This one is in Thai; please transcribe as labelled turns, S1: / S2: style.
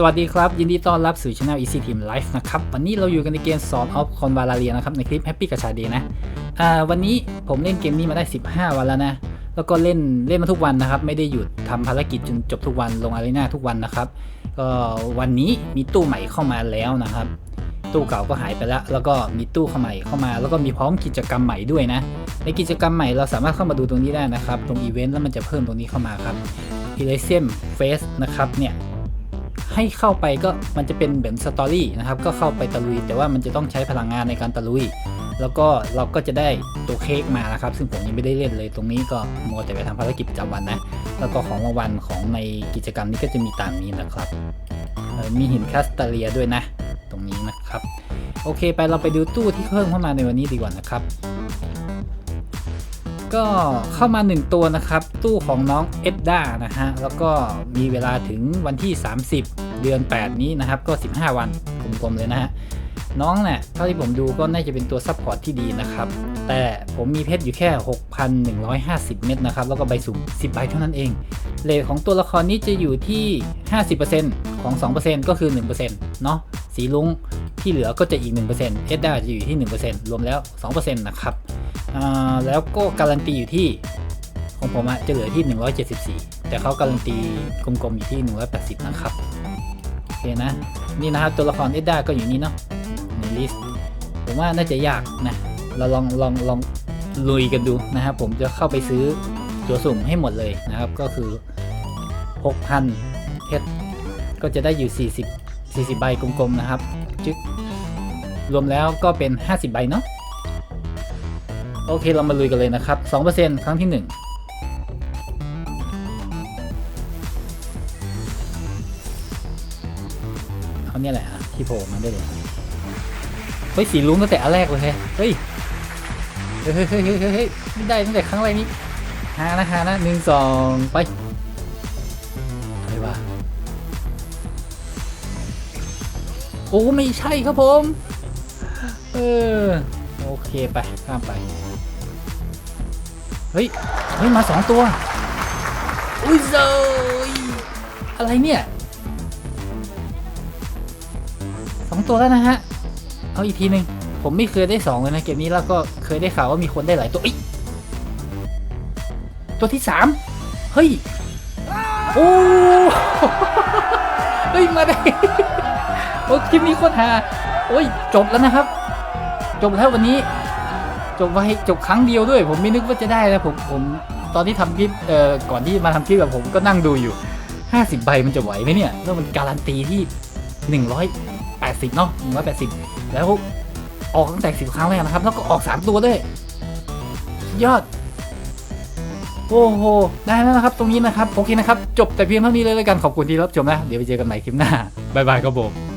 S1: สวัสดีครับ ยินดีต้อนรับสู่ช anel Easy Team Life นะครับ วันนี้เราอยู่กันในเกม Sword of Convalaria นะครับ ในคลิป Happy กับชาเดนะอ่าวันนี้ผมเล่นเกมนี้มาได้ 15 วันแล้วนะ แล้วก็เล่นเล่นมาทุกวันนะครับ ไม่ได้หยุดทำภารกิจจนจบทุกวันลงอารีนาทุกวันนะครับ ก็วันนี้มีตู้ใหม่เข้ามาแล้วนะครับ ตู้เก่าก็หายไปแล้ว แล้วก็มีตู้เข้าใหม่เข้ามา แล้วก็มีพร้อมกิจกรรมใหม่ด้วยนะ ในกิจกรรมใหม่เราสามารถเข้ามาดูตรงนี้ได้นะครับ ตรงอีเวนต์แล้วมันจะเพิ่มตรงนี้เข้ามาครับ e l y s i u m Face นะครับเนี่ย ให้เข้าไปก็มันจะเป็นเหมือนสตอรี่นะครับ ก็เข้าไปตะลุย แต่ว่ามันจะต้องใช้พลังงานในการตะลุย แล้วก็เราก็จะได้ตัวเค้กมานะครับ ซึ่งผมยังไม่ได้เล่นเลย ตรงนี้ก็มัวแต่ไปทำภารกิจประจำวันนะ แล้วก็ของรางวัลของในกิจกรรมนี้ก็จะมีตามนี้นะครับ มีหินแคสตาเลียด้วยนะ ตรงนี้นะครับ โอเคไปเราไปดูตู้ที่เพิ่มเข้ามาในวันนี้ดีกว่านะครับ ก็เข้ามา 1 ตัวนะครับ ตู้ของน้องเอ็ดด้านะฮะ แล้วก็มีเวลาถึงวันที่ 30 เดือน 8 นี้นะครับ ก็ 15 วันกลมๆเลยนะฮะ น้องเนี่ยเท่าที่ผมดูก็น่าจะเป็นตัวซัพพอร์ตที่ดีนะครับ แต่ผมมีเพชรอยู่แค่ 6,150 เม็ดนะครับ แล้วก็ใบสุ่ม10 ใบเท่านั้นเองเลทของตัวละครนี้จะอยู่ที่ 50%ของ 2%ก็คือ 1%เนาะสีลุงที่เหลือก็จะอีก 1%เอ็ดด้าจะอยู่ที่ 1%รวมแล้ว 2%นะครับ แล้วก็การันตีอยู่ที่ของผมอะจะเหลือที่ 174 แต่เขาการันตีกลมๆอยู่ที่ 180 นะครับ โอเคนะ นี่นะครับตัวละครเอ็ดด้าก็อยู่นี่เนาะในลิสต์ผมว่าน่าจะยากนะ เราลองลองลองลุยกันดูนะครับ ผมจะเข้าไปซื้อตัวสุ่มให้หมดเลยนะครับ ก็คือ 6,000เพชรก็จะได้อยู่ 40 40 ใบกลมๆนะครับจึ๊กรวมแล้วก็เป็น 50 ใบเนาะ โอเคเรามาลุยกันเลยนะครับ 2%ครั้งที่1เอาเนี่ยแหละที่โผล่มาได้เลย เฮ้ย สีลุ้งตั้งแต่อันแรกเลยเฮ้ย เฮ้ยเฮ้ยเฮ้ยเฮ้ยไม่ได้ตั้งแต่ครั้งแรกนี้หานะหานะหนึ่งสองไปอะไรวะโอ้ ไม่ใช่ครับผม เออ เคไปข้ามไป เฮ้ย เฮ้ย มาสองตัว อุ้ยเซยอะไรเนี่ยสองตัวแล้วนะฮะ เอาอีกทีหนึ่งผมไม่เคยได้สองเลยนะเกมนี้แล้วก็เคยได้ข่าวว่ามีคนได้หลายตัวอ้ยตัวที่สามเฮ้ย โอ้ เฮ้ย มาได้ โอ้คลิปนี้โคตรฮาโอ้ย จบแล้วนะครับ จบแล้ววันนี้จบไว้จบครั้งเดียวด้วย ผมไม่นึกว่าจะได้นะผมผมตอนที่ทำคลิปเอ่อก่อนที่มาทำคลิปแบบผมก็นั่งดูอยู่ 50 ใบมันจะไหวไหมเนี่ยแล้วมันการันตีที่ 180เนาะ180 แล้วออกตั้งแต่10 ครั้งแรกนะครับ แล้วก็ออก 3 ตัวด้วย ยอด โอ้โห ได้แล้วนะครับ ตรงนี้นะครับ โอเคนะครับ จบแต่เพียงเท่านี้เลยแล้วกันขอบคุณที่รับชมนะ เดี๋ยวไปเจอกันใหม่คลิปหน้า บ๊ายบายครับผม